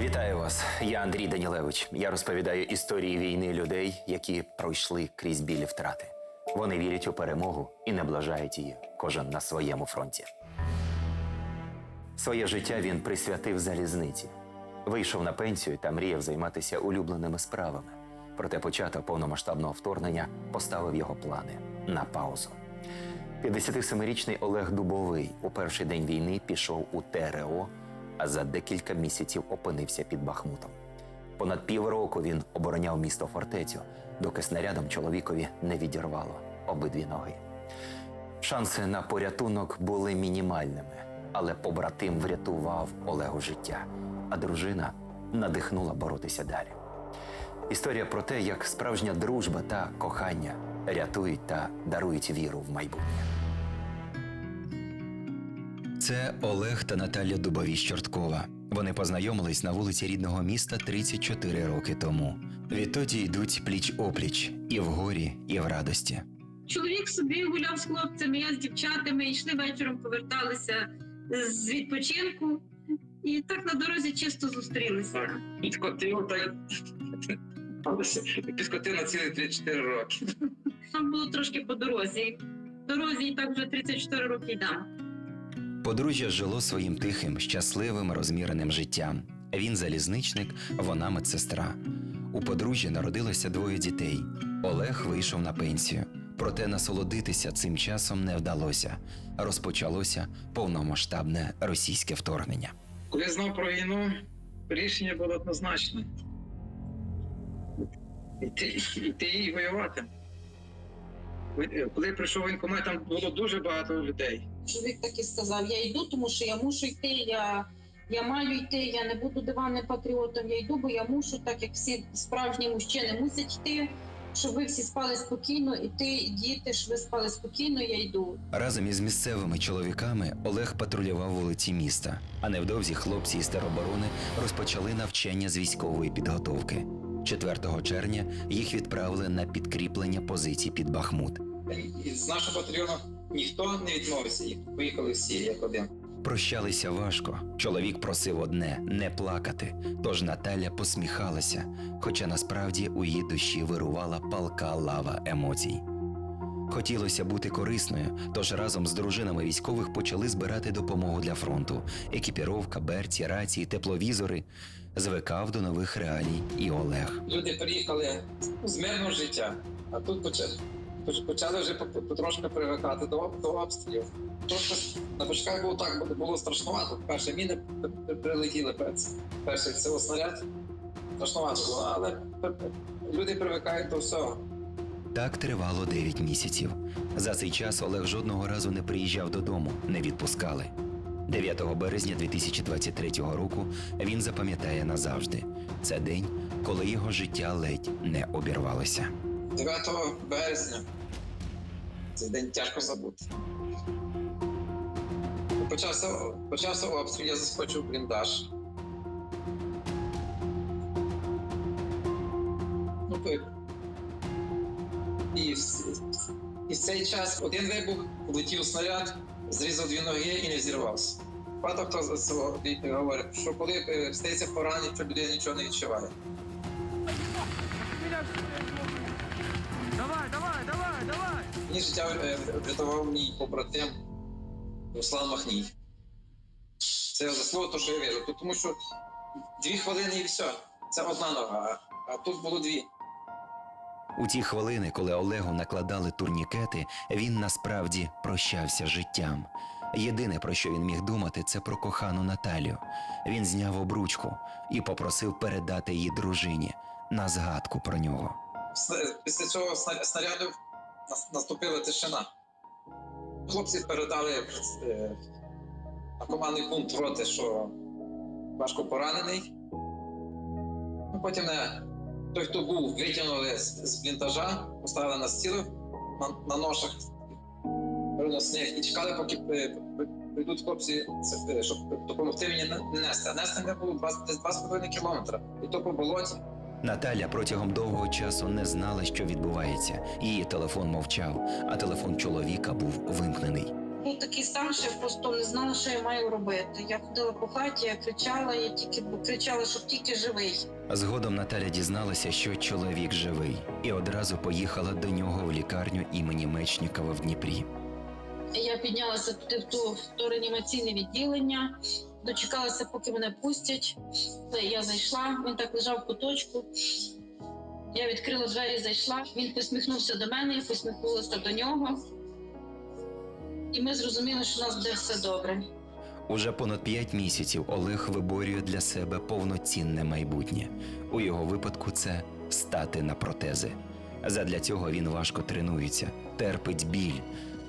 Вітаю вас. Я Андрій Данілевич. Я розповідаю історії війни людей, які пройшли крізь білі втрати. Вони вірять у перемогу і наближають її, кожен на своєму фронті. Своє життя він присвятив залізниці. Вийшов на пенсію та мріяв займатися улюбленими справами. Проте початок повномасштабного вторгнення поставив його плани на паузу. 57-річний Олег Дубовий у перший день війни пішов у ТРО, а за декілька місяців опинився під Бахмутом. Понад півроку він обороняв місто фортецю, доки снарядом чоловікові не відірвало обидві ноги. Шанси на порятунок були мінімальними, але побратим врятував Олегу життя, а дружина надихнула боротися далі. Історія про те, як справжня дружба та кохання рятують та дарують віру в майбутнє. Це Олег та Наталя Дубовіч Чорткова. Вони познайомились на вулиці рідного міста 34 роки тому. Відтоді йдуть пліч опліч і в горі, і в радості. Чоловік собі гуляв з хлопцями, я з дівчатами, йшли вечором, поверталися з відпочинку. І так на дорозі чисто зустрілися. підкотив так. Підкотив на цілі 3-4 роки. Нам було трошки по дорозі. Дорозі і так вже 34 роки йдемо. Подружжя жило своїм тихим, щасливим, розміреним життям. Він залізничник, вона медсестра. У подружжя народилося двоє дітей. Олег вийшов на пенсію. Проте насолодитися цим часом не вдалося. Розпочалося повномасштабне російське вторгнення. Коли знав про війну, рішення було однозначне. Іти, і воювати. Коли прийшов в воєнкомат, там було дуже багато людей. Чоловік так і сказав: я йду, тому що я мушу йти. Я, я маю йти, я не буду диванним патріотом. Я йду, бо я мушу, так як всі справжні мужчини мусять йти, щоб ви всі спали спокійно, і ти, і діти, щоб ви спали спокійно, я йду. Разом із місцевими чоловіками Олег патрулював вулиці міста. А невдовзі хлопці із тероборони розпочали навчання з військової підготовки. 4 червня їх відправили на підкріплення позицій під Бахмут. З нашого батальйону ніхто не відмовився. І поїхали всі як один. Прощалися важко. Чоловік просив одне не плакати. Тож Наталя посміхалася, хоча насправді у її душі вирувала палка лава емоцій. Хотілося бути корисною, тож разом з дружинами військових почали збирати допомогу для фронту: екіпіровка, берці, рації, тепловізори. Звикав до нових реалій і Олег. Люди приїхали з мирного життя, а тут почали, почали вже по- потрошки привикати до, до обстрілів. Трошки на початках було так, було- страшнувато. Перші міни при- при- прилетіли перший, цього снаряд. Страшнувато було, але люди привикають до всього. Так тривало 9 місяців. За цей час Олег жодного разу не приїжджав додому, не відпускали. 9 березня 2023 року він запам'ятає назавжди. Це день, коли його життя ледь не обірвалося. 9 березня. Цей день тяжко забути. Почався, почався обстріл, я заскочив бліндаж. Ну, і, і в цей час один вибух, влетів снаряд, зрізав дві ноги і не зірвався. Багато хто з цього говорить, що коли е, стається поранення, то людина нічого не відчуває. Мені життя е, врятував мій побратим Руслан Махній. Це заслуга того, що я вижу. Тому що дві хвилини і все. Це одна нога, а тут було дві. У ті хвилини, коли Олегу накладали турнікети, він насправді прощався життям. Єдине, про що він міг думати, це про кохану Наталю. Він зняв обручку і попросив передати її дружині на згадку про нього. Після цього сна- снаряду наступила тишина. Хлопці передали е, на командний пункт роти, що важко поранений. Ну, потім не, той, хто був, витягнули з, бліндажа, поставили на стіл на, ношах на і чекали, поки е, прийдуть хлопці, е, щоб допомогти мені не нести. А нести мене було десь 2,5 кілометри. І то по болоті. Наталя протягом довгого часу не знала, що відбувається. Її телефон мовчав, а телефон чоловіка був вимкнений. був такий стан, що я просто не знала, що я маю робити. Я ходила по хаті, я кричала, я тільки кричала, щоб тільки живий. Згодом Наталя дізналася, що чоловік живий, і одразу поїхала до нього в лікарню імені Мечнікова в Дніпрі. Я піднялася туди в ту в то реанімаційне відділення, дочекалася, поки мене пустять. Я зайшла, він так лежав в куточку. Я відкрила двері, зайшла. Він посміхнувся до мене, я посміхнулася до нього. І ми зрозуміли, що у нас буде все добре. Уже понад п'ять місяців Олег виборює для себе повноцінне майбутнє. У його випадку це стати на протези. Задля цього він важко тренується, терпить біль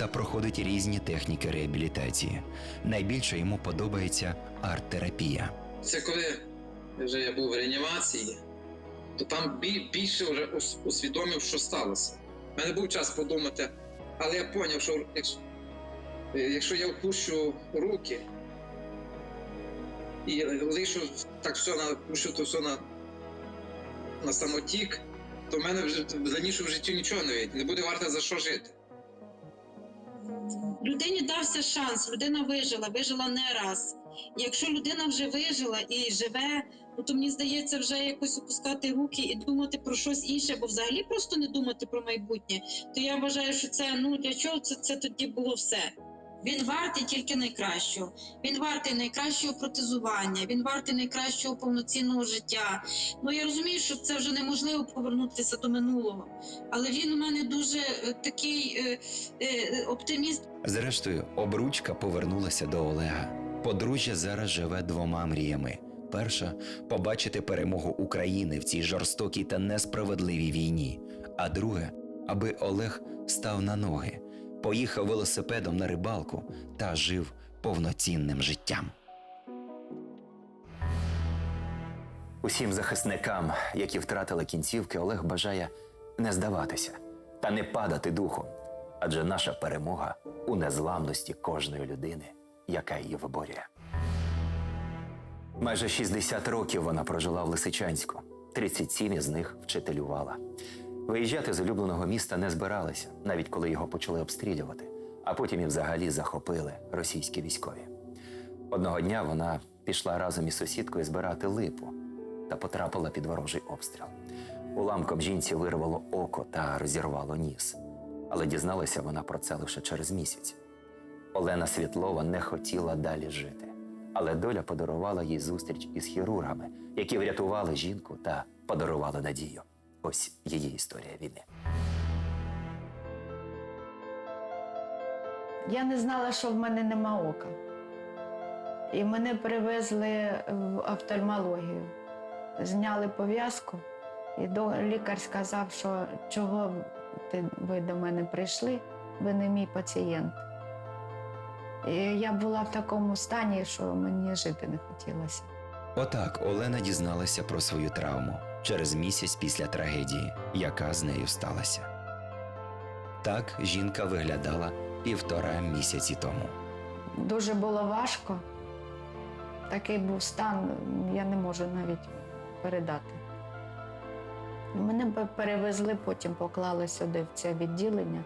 та проходить різні техніки реабілітації. Найбільше йому подобається арт-терапія. Це коли вже я був в реанімації, то там більше вже усвідомив, що сталося. У мене був час подумати, але я зрозумів, що якщо, я впущу руки і лишу так все на пущу то все на, на самотік, то в мене вже раніше в житті нічого не вийде. Не буде варто за що жити. Людині дався шанс, людина вижила, вижила не раз. Якщо людина вже вижила і живе, ну, то мені здається, вже якось опускати руки і думати про щось інше, бо взагалі просто не думати про майбутнє, то я вважаю, що це ну для чого це, це тоді було все. Він вартий тільки найкращого. Він вартий найкращого протезування, він вартий найкращого повноцінного життя. Ну я розумію, що це вже неможливо повернутися до минулого. Але він у мене дуже е, такий е, е, оптиміст. Зрештою, обручка повернулася до Олега. Подружжя зараз живе двома мріями: перша побачити перемогу України в цій жорстокій та несправедливій війні. А друге, аби Олег став на ноги, поїхав велосипедом на рибалку та жив повноцінним життям. Усім захисникам, які втратили кінцівки, Олег бажає не здаватися та не падати духом. Адже наша перемога у незламності кожної людини, яка її виборює. Майже 60 років вона прожила в Лисичанську, 37 із них вчителювала. Виїжджати з улюбленого міста не збиралися, навіть коли його почали обстрілювати, а потім і взагалі захопили російські військові. Одного дня вона пішла разом із сусідкою збирати липу та потрапила під ворожий обстріл. Уламком жінці вирвало око та розірвало ніс. Але дізналася вона про це лише через місяць. Олена Світлова не хотіла далі жити, але доля подарувала їй зустріч із хірургами, які врятували жінку та подарували надію. Ось її історія війни. Я не знала, що в мене нема ока. І мене привезли в офтальмологію. Зняли пов'язку, і до- лікар сказав, що чого ти, ви до мене прийшли, ви не мій пацієнт. І я була в такому стані, що мені жити не хотілося. Отак Олена дізналася про свою травму через місяць після трагедії, яка з нею сталася. Так жінка виглядала півтора місяці тому. Дуже було важко. Такий був стан, я не можу навіть передати. Мене перевезли, потім поклали сюди в це відділення.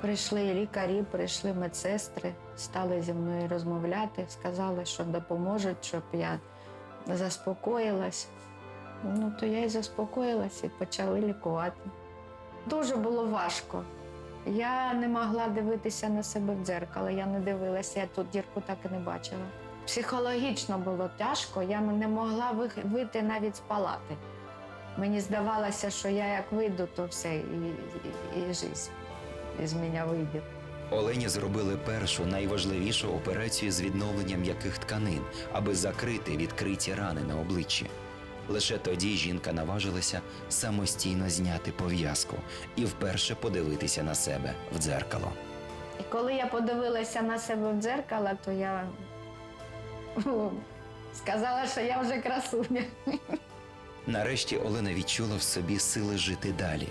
Прийшли лікарі, прийшли медсестри, стали зі мною розмовляти, сказали, що допоможуть, щоб я заспокоїлась. Ну, то я і заспокоїлась і почали лікувати. Дуже було важко. Я не могла дивитися на себе в дзеркало, я не дивилася, я тут дірку так і не бачила. Психологічно було тяжко, я не могла вийти навіть з палати. Мені здавалося, що я як вийду, то все, і, і, і життя із мене вийде. Олені зробили першу найважливішу операцію з відновлення м'яких тканин, аби закрити відкриті рани на обличчі. Лише тоді жінка наважилася самостійно зняти пов'язку і вперше подивитися на себе в дзеркало. І коли я подивилася на себе в дзеркало, то я сказала, що я вже красуня. Нарешті Олена відчула в собі сили жити далі.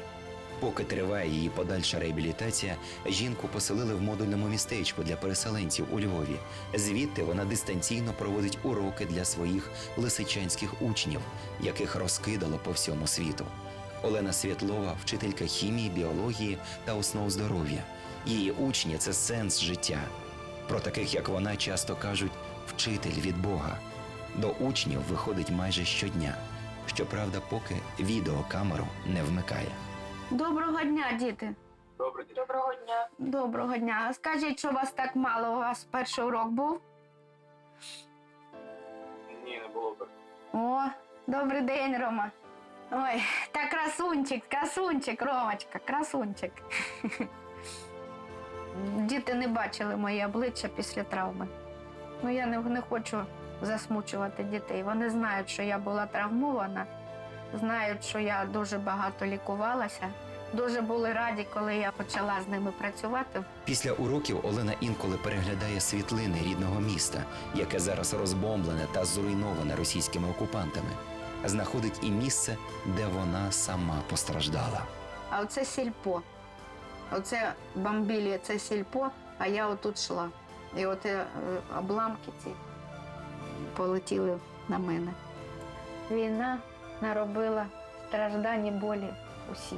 Поки триває її подальша реабілітація, жінку поселили в модульному містечку для переселенців у Львові. Звідти вона дистанційно проводить уроки для своїх лисичанських учнів, яких розкидало по всьому світу. Олена Світлова, вчителька хімії, біології та основ здоров'я. Її учні це сенс життя. Про таких, як вона, часто кажуть вчитель від Бога. До учнів виходить майже щодня. Щоправда, поки відеокамеру не вмикає. Доброго дня, діти. Доброго дня. Доброго дня. Скажіть, що вас так мало? У вас перший урок був? Ні, не було би. О, добрий день, Рома. Ой, та красунчик, красунчик, Ромочка, красунчик. Діти не бачили моє обличчя після травми. Ну, я не, не хочу засмучувати дітей. Вони знають, що я була травмована, знають, що я дуже багато лікувалася. Дуже були раді, коли я почала з ними працювати. Після уроків Олена інколи переглядає світлини рідного міста, яке зараз розбомблене та зруйноване російськими окупантами. Знаходить і місце, де вона сама постраждала. А оце сільпо. Оце бомбілі, це сільпо, а я отут йшла. І от е, обламки ці полетіли на мене. Війна наробила страждань і болі усі.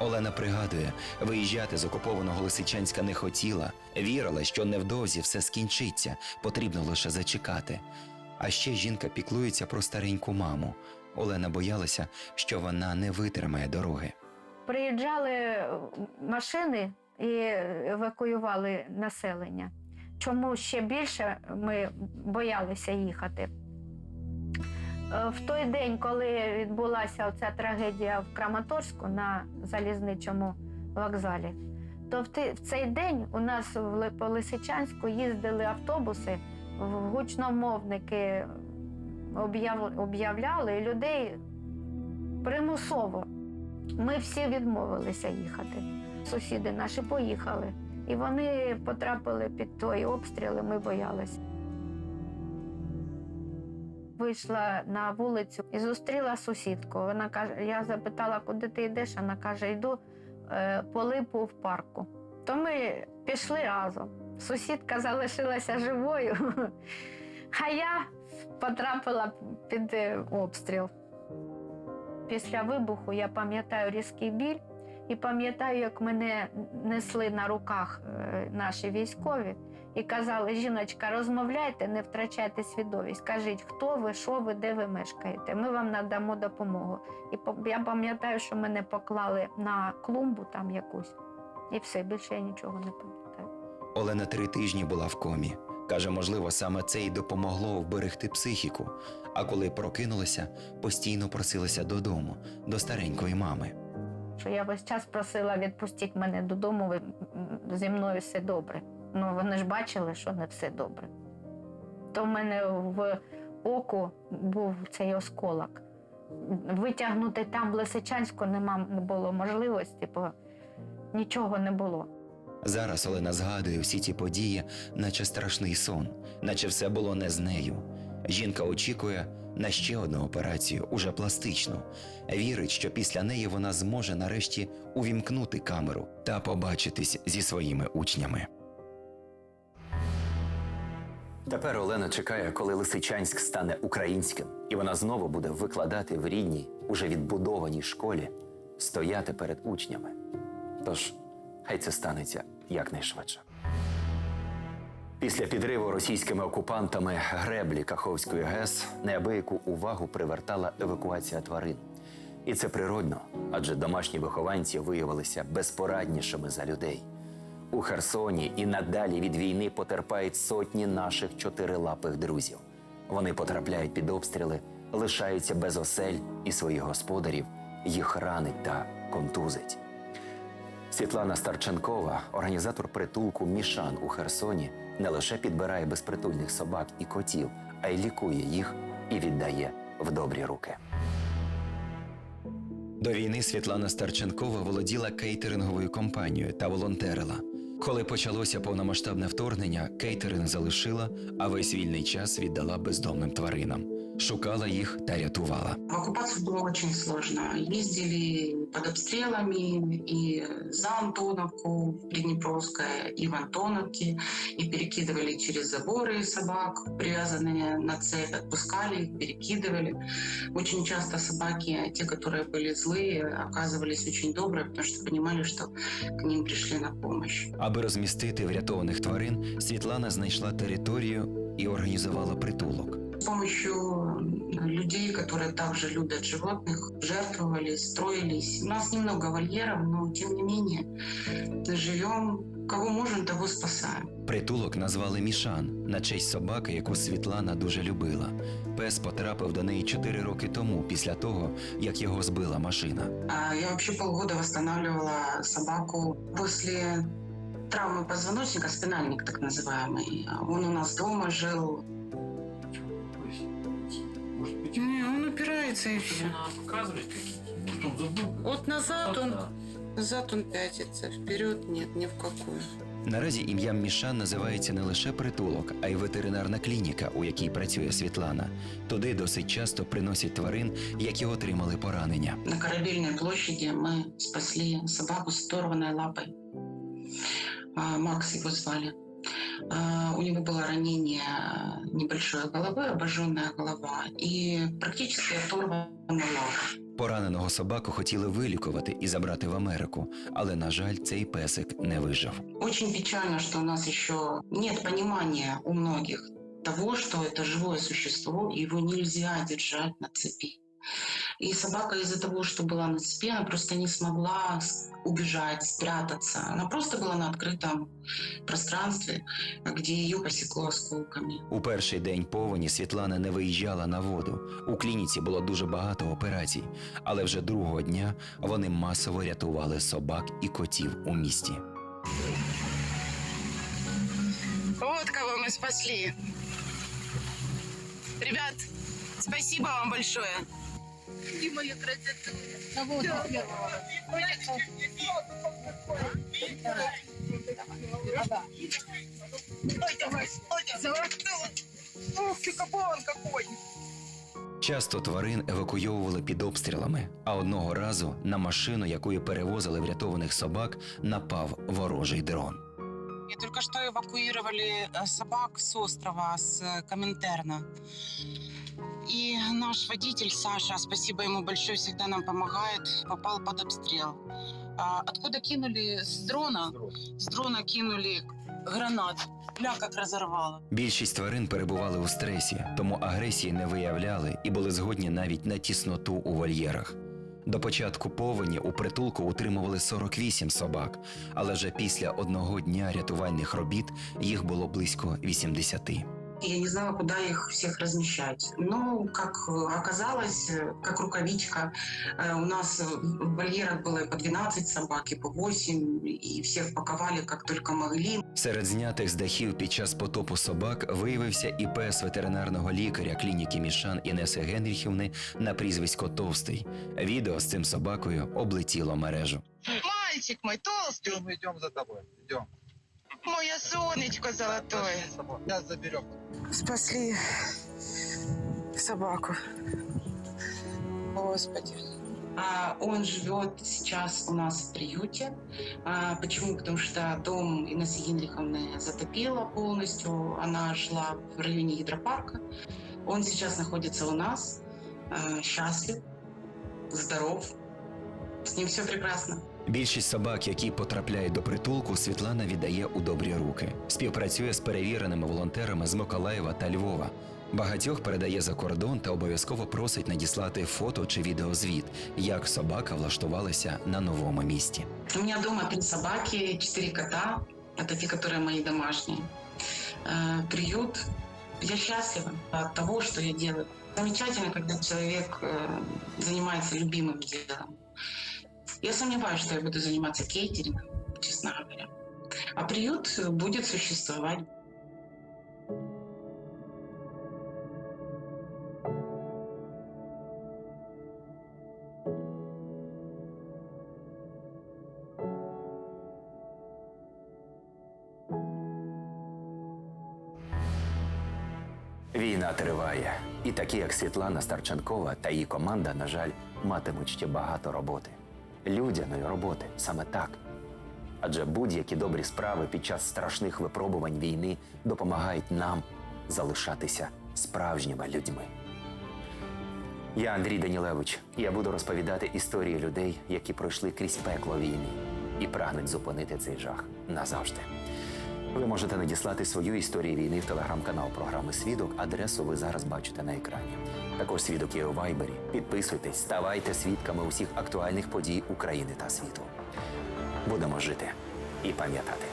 Олена пригадує, виїжджати з окупованого Лисичанська не хотіла, вірила, що невдовзі все скінчиться, потрібно лише зачекати. А ще жінка піклується про стареньку маму. Олена боялася, що вона не витримає дороги. Приїжджали машини і евакуювали населення. Чому ще більше ми боялися їхати? Е, В той день, коли відбулася оця трагедія в Краматорську на залізничому вокзалі, то в цей день у нас в Ли- Лисичанську їздили автобуси, гучномовники об'являли людей примусово ми всі відмовилися їхати. Сусіди наші поїхали. І вони потрапили під той обстріл, і ми боялися. Вийшла на вулицю і зустріла сусідку. Вона каже: я запитала, куди ти йдеш. Вона каже, йду е, по липу в парку. То ми пішли разом. Сусідка залишилася живою, а я потрапила під е, обстріл. Після вибуху я пам'ятаю різкий біль і пам'ятаю, як мене несли на руках е, наші військові і казали: жіночка, розмовляйте, не втрачайте свідомість. Кажіть, хто ви, що ви, де ви мешкаєте. Ми вам надамо допомогу. І я пам'ятаю, що мене поклали на клумбу там якусь, і все, більше я нічого не пам'ятаю. Олена три тижні була в комі. Каже, можливо, саме це й допомогло вберегти психіку. А коли прокинулася, постійно просилася додому, до старенької мами. що я весь час просила відпустіть мене додому, ви- зі мною все добре. Ну вони ж бачили, що не все добре. То в мене в оку був цей осколок. Витягнути там в Лисичанську нема не було можливості, бо нічого не було. Зараз Олена згадує всі ті події, наче страшний сон, наче все було не з нею. Жінка очікує на ще одну операцію, уже пластичну. Вірить, що після неї вона зможе нарешті увімкнути камеру та побачитись зі своїми учнями. Тепер Олена чекає, коли Лисичанськ стане українським, і вона знову буде викладати в рідній, уже відбудованій школі, стояти перед учнями. Тож, хай це станеться якнайшвидше. Після підриву російськими окупантами греблі Каховської ГЕС неабияку увагу привертала евакуація тварин. І це природно, адже домашні вихованці виявилися безпораднішими за людей. У Херсоні і надалі від війни потерпають сотні наших чотирилапих друзів. Вони потрапляють під обстріли, лишаються без осель і своїх господарів, їх ранить та контузить. Світлана Старченкова, організатор притулку Мішан у Херсоні, не лише підбирає безпритульних собак і котів, а й лікує їх і віддає в добрі руки. До війни Світлана Старченкова володіла кейтеринговою компанією та волонтерила. Коли почалося повномасштабне вторгнення, кейтеринг залишила, а весь вільний час віддала бездомним тваринам. шукала їх та рятувала. В оккупацию было очень сложно. Ездили под обстрелами и за Антоновку, в Приднепровское, и в Антоновке, и перекидывали через заборы собак, привязанные на цепь, отпускали их, перекидывали. Очень часто собаки, те, которые были злые, оказывались очень добрые, потому что понимали, что к ним пришли на помощь. Аби розмістити врятованих тварин, Світлана знайшла територію і організувала притулок. С помощью людей, которые также любят животных, жертвовали, строились. У нас немного вольеров, но тем не менее живем. Кого можем, того спасаем. Притулок назвали Мішан на честь собаки, яку Світлана дуже любила. Пес потрапив до неї 4 роки тому, після того, як його збила машина. А Я вообще полгода восстанавливала собаку после травмы позвоночника, спинальник так называемый. Он у нас дома жил. Не, он упирается и все. показывать какие-то? Может, он забыл? Вот назад он, назад он пятится, вперед нет, ни в какую. Наразі ім'ям Мішан називається не лише притулок, а й ветеринарна клініка, у якій працює Світлана. Туди досить часто приносять тварин, які отримали поранення. На Корабельной площади мы спасли собаку с оторванной лапой. А, Макс его звали. А, У него было ранение небольшой головы, обожженная голова и практически оторванная лапа. Пораненого собаку хотіли вилікувати і забрати в Америку, але, на жаль, цей песик не вижив. Очень печально, что у нас еще нет понимания у многих того, что это живое существо, и его нельзя держать на цепи. И собака из-за того, что была на цепи, она просто не смогла с- убежать, спрятаться. Она просто была на открытом пространстве, где ее посекло осколками. У перший день повені Світлана не виїжджала на воду. У клініці було дуже багато операцій, але вже другого дня вони масово рятували собак і котів у місті. Вот кого мы спасли. Ребят, спасибо вам большое. Часто тварин евакуйовували під обстрілами, а одного разу на машину, якою перевозили врятованих собак, напав ворожий дрон. И только что эвакуировали э, собак с острова, с э, Коминтерна. И наш водитель Саша, спасибо ему большое, всегда нам помогает, попал под обстрел. А, откуда кинули? С дрона? С дрона кинули гранат. Бля, как разорвало. Більшість тварин перебували у стресі, тому агресії не виявляли і були згодні навіть на тісноту у вольєрах. До початку повені у притулку утримували 48 собак, але вже після одного дня рятувальних робіт їх було близько 80 Я не знала, куда их всех размещать. Но, как э, оказалось, э, как рукавичка, э, у нас э, в вольерах было и по 12 собак, и по 8, и всех паковали как только могли. Серед знятих з дахів під час потопу собак виявився і пес ветеринарного лікаря клініки Мішан Інеси Генріхівни на прізвисько Товстий. Відео з цим собакою облетіло мережу. Мальчик мой толстый, Идем, идем за тобой. Идем. Мое солнечко золотое. Сейчас заберем. Спасли собаку. Господи. А Он живет сейчас у нас в приюте. А, Почему? Потому что дом Инессы Генриховны затопило полностью. Она жила в районе гидропарка. Он сейчас находится у нас, а, счастлив, здоров. С ним все прекрасно. Більшість собак, які потрапляють до притулку, Світлана віддає у добрі руки. Співпрацює з перевіреними волонтерами з Миколаєва та Львова. Багатьох передає за кордон та обов'язково просить надіслати фото чи відеозвіт, як собака влаштувалася на новому місці. У меня дома три собаки, четыре кота. Это те, которые мои домашние. Э, Приют. Я счастлива от того, что я делаю. Замечательно, когда человек э, занимается любимым делом. Я сомневаюсь, что я буду заниматься кейтерингом, честно говоря. А приют будет существовать. Війна триває, і такі, як Світлана Старченкова та її команда, на жаль, матимуть ще багато роботи. Людяної роботи саме так. Адже будь-які добрі справи під час страшних випробувань війни допомагають нам залишатися справжніми людьми. Я Андрій Данілевич. і Я буду розповідати історії людей, які пройшли крізь пекло війни і прагнуть зупинити цей жах назавжди. Ви можете надіслати свою історію війни в телеграм-канал програми Свідок. Адресу ви зараз бачите на екрані. Також свідок є у Вайбері. Підписуйтесь, ставайте свідками усіх актуальних подій України та світу. Будемо жити і пам'ятати.